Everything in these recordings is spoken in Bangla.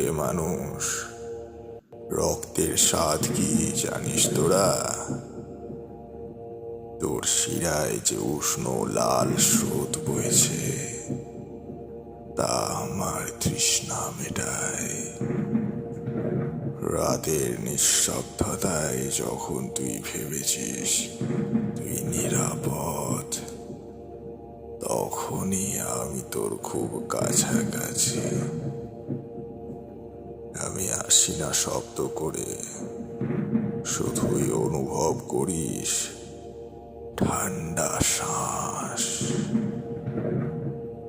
মানুষ। রক্তের স্বাদ কি জানিস তোরা? তোর শিরায় যে উষ্ণ লাল স্রোত বয়েছে তা আমার তৃষ্ণা মেটায়। রাতের নিঃশব্দতায় যখন তুই ভেবেছিস তুই নিরাপদ, তখনই আমি তোর খুব কাছাকাছি। আমি আসি না শব্দ করে। শুধুই অনুভব করিস ঠান্ডা শ্বাস।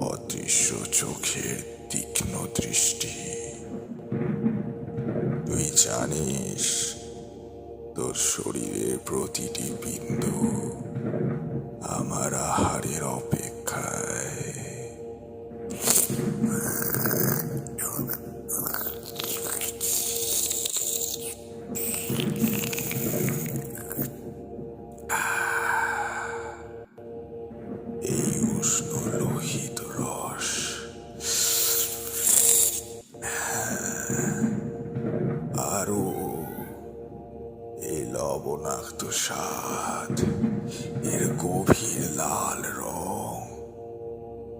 অদৃশ্য চোখের তীক্ষ্ণ দৃষ্টি। তুই জানিস তোর শরীরের প্রতিটি বিন্দু আমার আহারের অপেক্ষায়। এই উষ্ণ লোহিত রস আরও এই লবণাক্ত স্বাদ এর গভীর লাল রং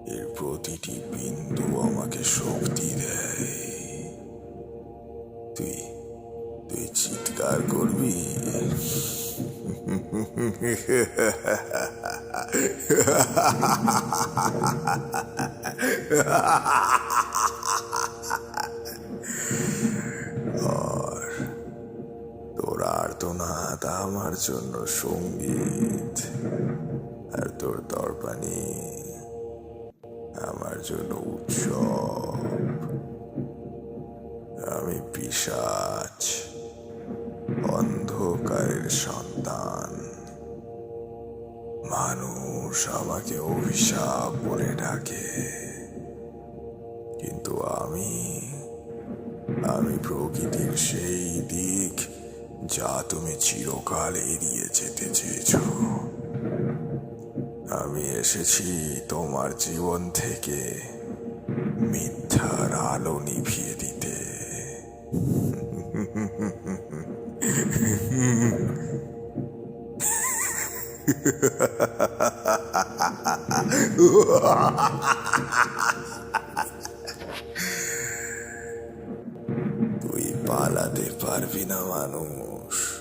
এর প্রতিটি বিন্দু আমাকে শক্তি দেয় তুই তুই চিৎকার করবি তোর আর্তনাদ আমার জন্য সংগীত। আর তোর দরবানি আমার জন্য উৎসব। আমি পিসাচ অন্ধকারের সন্তান। মানুষ আমাকে অভিশাপ বলে ডাকে। কিন্তু আমি আমি প্রকৃতির সেই দিক যা তুমি চিরকাল এড়িয়ে যেতে চেয়েছ। আমি এসেছি তোমার জীবন থেকে। তুই পালাতে পারবি না মানুষ।